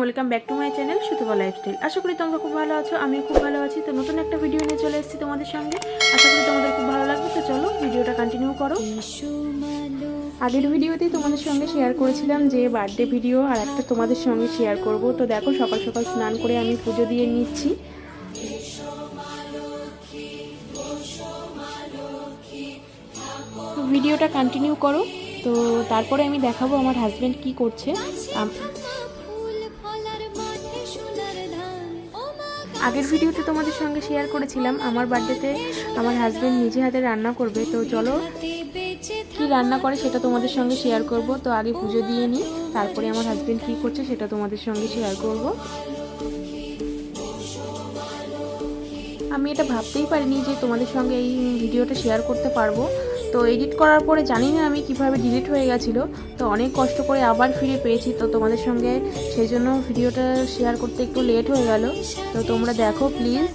Welcome back to my channel সুতবা lifestyle আশা করি তোমরা খুব ভালো আছো, আমিও খুব ভালো আছি। তো নতুন একটা ভিডিও নিয়ে চলে এসেছি তোমাদের সঙ্গে। আশা করি তোমাদের খুব ভালো লাগবে। তো চলো ভিডিওটা কন্টিনিউ করো। আগের ভিডিওতেই তোমাদের সঙ্গে শেয়ার করেছিলাম যে বার্থডে ভিডিও আর একটা তোমাদের সঙ্গে শেয়ার করব। তো দেখো সকাল সকাল স্নান করে আমি পুজো দিয়ে নিচ্ছি। তো ভিডিওটা কন্টিনিউ করো। তো তারপরে আমি দেখাবো আমার হাজব্যান্ড কি করছে। আগের ভিডিওতে তোমাদের সঙ্গে শেয়ার করেছিলাম, আমার বার্থডেতে আমার হাজব্যান্ড নিজে হাতে রান্না করবে। তো চলো, কি রান্না করে সেটা তোমাদের সঙ্গে শেয়ার করব। তো আগে পুজো দিয়ে নিই, তারপরে আমার হাজব্যান্ড কী করছে সেটা তোমাদের সঙ্গে শেয়ার করব। আমি এটা ভাবতেই পারিনি যে তোমাদের সঙ্গে এই ভিডিওটা শেয়ার করতে পারব। তো এডিট করার পরে জানি না আমি কীভাবে ডিলিট হয়ে গেছিল। তো অনেক কষ্ট করে আবার ফিরে পেয়েছি। তো তোমাদের সঙ্গে সেই জন্য ভিডিওটা শেয়ার করতে একটু লেট হয়ে গেল। তো তোমরা দেখো প্লিজ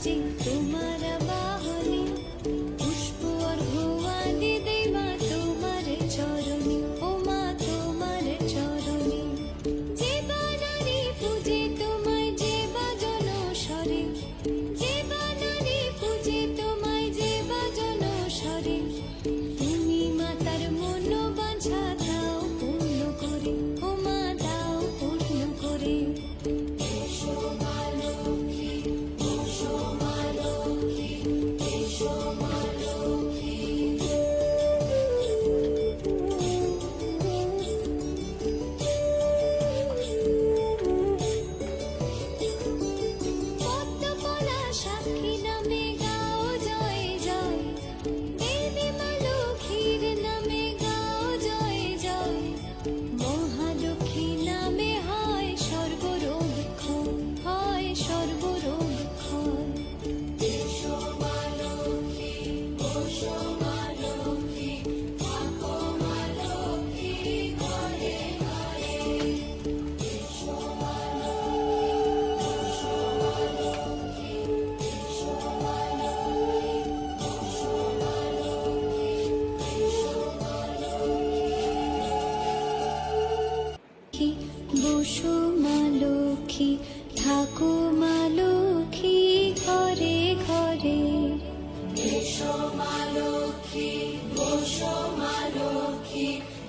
এসো মা লক্ষ্মী বসো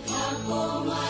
থাকো মা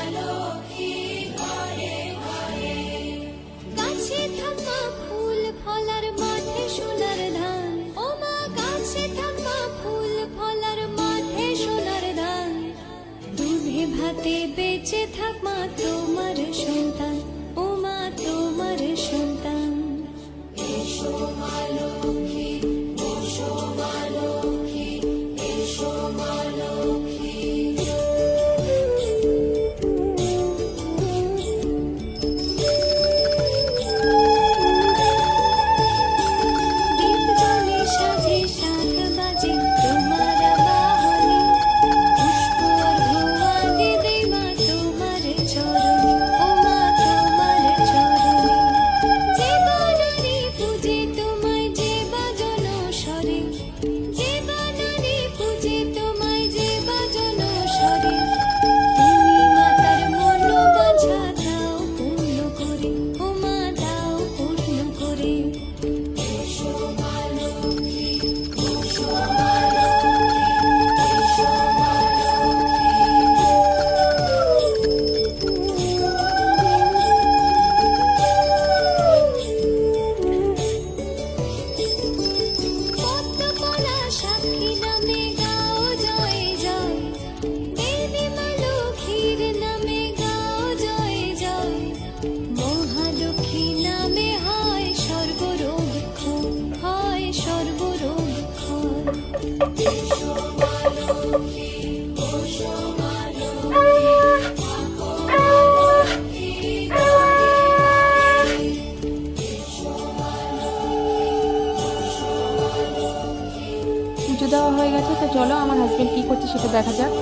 চলো, আমার হাজব্যান্ড কী করছে সেটা দেখা যাক।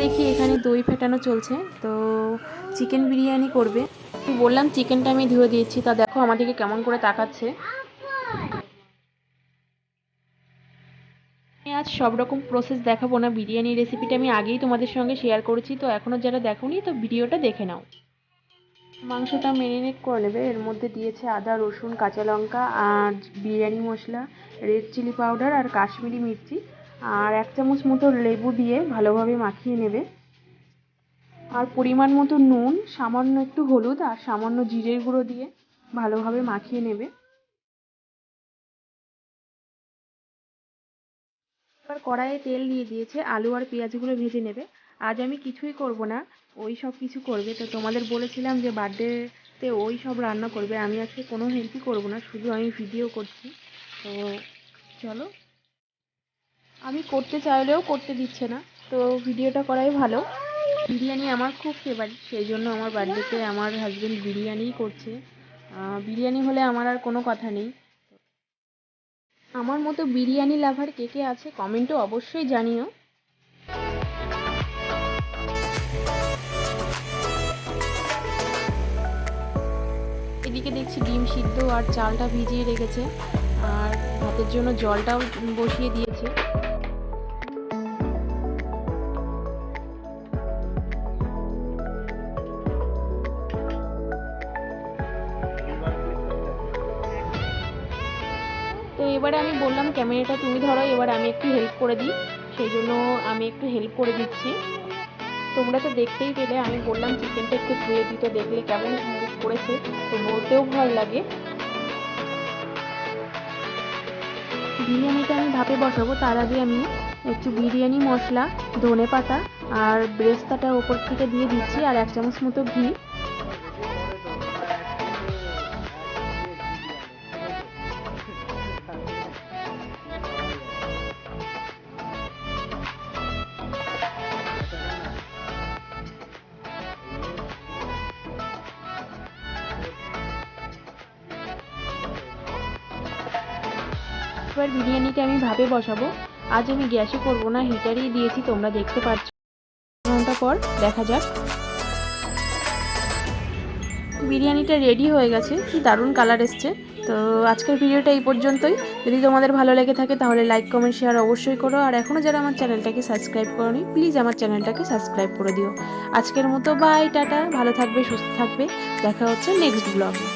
দেখি, এখানে দই ফেটানো চলছে, তো চিকেন বিরিয়ানি করবে। বললাম চিকেনটা আমি ধুয়ে দিয়েছি, তা দেখো আমাদেরকে কেমন করে তাকাচ্ছে। আজ সব রকম প্রসেস দেখাবো না, বিরিয়ানি রেসিপিটা আমি আগেই তোমাদের সঙ্গে শেয়ার করেছি, তো এখনও যারা দেখোনি, তো ভিডিওটা দেখে নাও। মাংসটা মেরিনেট করে নেবে, এর মধ্যে দিয়েছে আদা, রসুন, কাঁচা লঙ্কা, আর biryani masala red chilli powder আর কাশ্মীরি মির্চি। আর এক চামচ মতো লেবু দিয়ে ভালোভাবে মাখিয়ে নেবে। আর পরিমাণ মতো নুন, সামান্য একটু হলুদ আর সামান্য জিরের গুঁড়ো দিয়ে ভালোভাবে মাখিয়ে নেবে। এবার কড়াইয়ে তেল দিয়ে দিয়েছে আলু আর পেঁয়াজগুলো ভেজে নেবে। আজ আমি কিছুই করব না, ওই সব কিছু করবে। তো তোমাদের বলেছিলাম যে বার্থডেতে ওই সব রান্না করবে। আমি আজকে কোনো হেল্পই করব না, শুধু আমি ভিডিও করছি। তো চলো। আমি করতে চাইলেও করতে দিচ্ছে না। তো ভিডিওটা করাই ভালো। বিরিয়ানি আমার খুব ফেভারিট সেই জন্য আমার বার্থডেতে আমার হাজবেন্ড বিরিয়ানিই করছে। বিরিয়ানি হলে আমার আর কোনো কথা নেই। আমার মতো বিরিয়ানি লাভার কে কে আছে কমেন্টও অবশ্যই জানিও। এদিকে দেখছি ডিম সিদ্ধ আর চালটা ভিজিয়ে রেখেছে। আর ভাতের জন্য জলটাও বসিয়ে দিয়েছে এবারে আমি বললাম, ক্যামেরাটা তুমি ধরো, এবার আমি একটু হেল্প করে দিই। সেই জন্য আমি একটু হেল্প করে দিচ্ছি। তোমরা তো দেখতেই পেলে, আমি বললাম চিকেনটা একটু ধুয়ে দিতে দেখলে কেমন করেছে। তো বলতেও ভয় লাগে। বিরিয়ানিটা আমি ভাপে বসাবো, তার আগে আমি একটু বিরিয়ানি মশলা ধনে পাতা আর ব্রেস্তাটা ওপর থেকে দিয়ে দিচ্ছি, আর এক চামচ মতো ঘি। এবার বিরিয়ানিটা আমি ভাবে বসাবো। আজ আমি গ্যাসে করব না, হিটারেই দিয়েছি, তোমরা দেখতে পাচ্ছ ঘণ্টা পর দেখা যাক। বিরিয়ানিটা রেডি হয়ে গেছে, কি দারুণ কালার এসছে। তো আজকের ভিডিওটা এই পর্যন্তই। যদি তোমাদের ভালো লেগে থাকে, তাহলে লাইক কমেন্ট শেয়ার অবশ্যই করো। আর এখনও যারা আমার চ্যানেলটাকে সাবস্ক্রাইব করোনি প্লিজ আমার চ্যানেলটাকে সাবস্ক্রাইব করে দিও। আজকের মতো বাই টাটা। ভালো থাকবে, সুস্থ থাকবে। দেখা হচ্ছে নেক্সট ব্লগে